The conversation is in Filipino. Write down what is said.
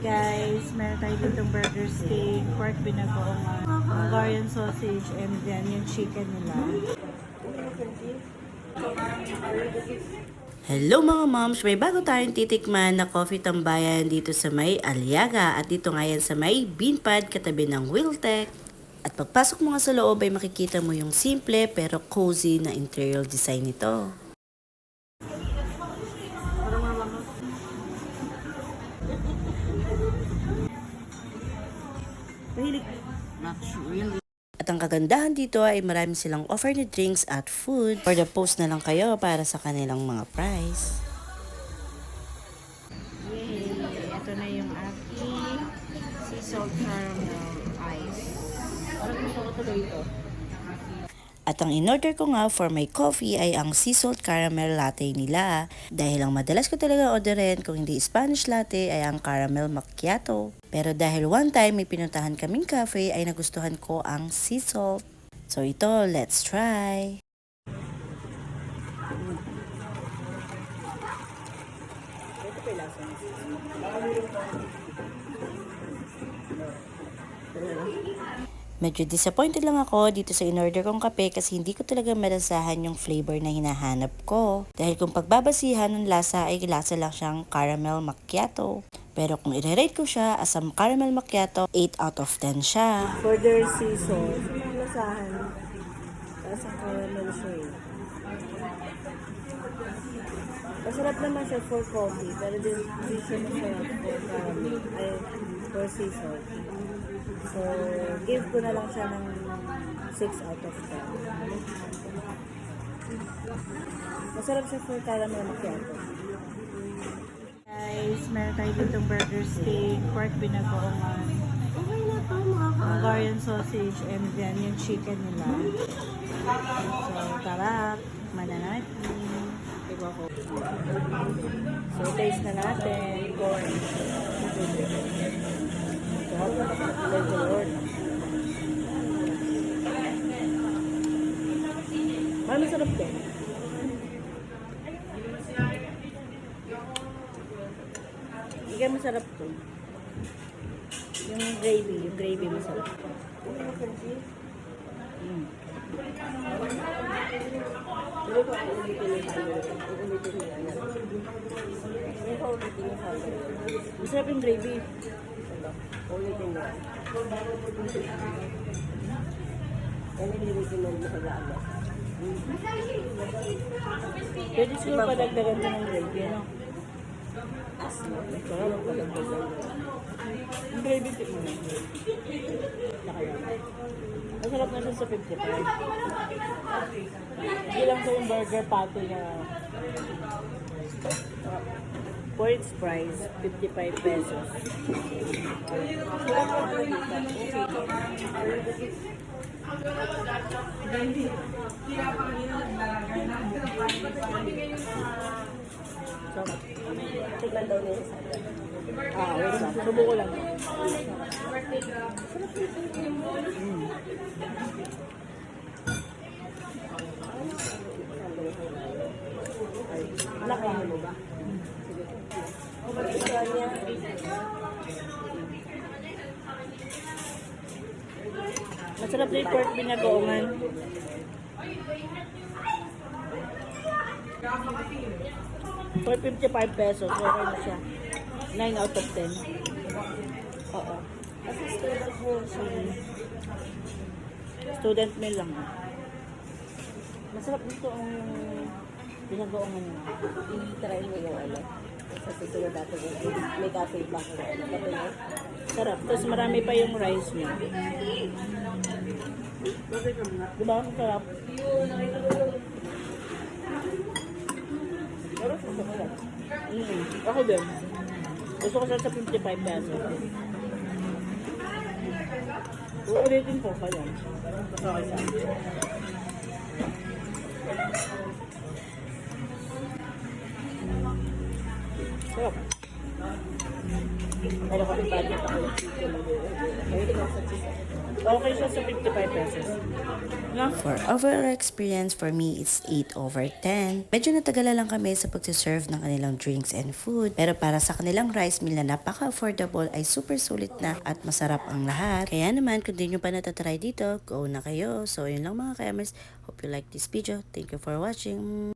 guys, meron tayo ditong burger steak, pork binagoongan, Hungarian sausage, and then yung chicken nila. Hello mga moms! May bago tayong titikman na coffee tambayan dito sa may Aliaga at dito nga sa may Beanpad katabi ng Wiltec. At pagpasok mo nga sa loob ay makikita mo yung simple pero cozy na interior design nito. Mahilig. At ang kagandahan dito ay marami silang offer na drinks at food. For the post na lang kayo para sa kanilang mga price. Yay! Ito na yung aking sea salt caramel ice. Parang gusto ko tuloy ito. At ang in-order ko nga for my coffee ay ang sea salt caramel latte nila. Dahil ang madalas ko talaga orderin kung hindi Spanish latte ay ang caramel macchiato. Pero dahil one time may pinuntahan kaming cafe ay nagustuhan ko ang sea salt. So ito, let's try! Medyo disappointed lang ako dito sa in-order kong kape kasi hindi ko talaga marasahan yung flavor na hinahanap ko. Dahil kung pagbabasihan ng lasa ay lasa lang siyang caramel macchiato. Pero kung i-rate ko siya as a caramel macchiato, 8 out of 10 siya. For their sea salt. Ang lasahan. Tapos ang caramel siya eh. Masarap naman siya for coffee, pero din hindi siya masarap for caramel. Ay, for sea salt. So, give ko na lang siya ng 6 out of 10. Masarap siya for caramel macchiato. Guys, meron tayo ditong burger steak, pork binagoongan, Hungarian sausage, and then yung chicken nila. So, tara, mananatin. So, taste na natin. Corn. Parang masarap din. Hindi masarap to. Yung gravy, yung gravy masarap. Mm. Masarap yung gravy. Ulitin mo. Ano nilitin mo sa gaano? Pwede siguro padagdagan mo ng gravy, ano? Masarap padagdagan. Yung gravy tip mo na. Masarap na siya sa 55. Hindi lang sa yung burger patty na its price, 55 pesos. So, tignan daw niya sa Ah, wait lang. Subo ko lang. Mm. Laki mo ba? Masarap yung pork binagoongan. For 55 pesos, okay na siya. 9 out of 10. Oo. Kasi student meal siya. Student meal lang. Masarap dito ang binagoongan niya. I-try mo yung ano. Sa susunod natin, may cafe pa? Sarap. Tapos marami pa yung rice niya. Diba? Ang sarap. Pero gusto ko yan. Mm, ako din. Gusto ko sa 55 pesos. Uulitin ko pa yan. Okay sa Sarap. Meron kami budget ako ng chicken. Okay siya sa 55 pesos. No? For overall experience, for me, it's 8 over 10. Medyo natagala lang kami sa pagsiserve ng kanilang drinks and food. Pero para sa kanilang rice meal na napaka-affordable ay super sulit na at masarap ang lahat. Kaya naman, kung di nyo pa natatry dito, go na kayo. So, yun lang mga kamers. Hope you like this video. Thank you for watching.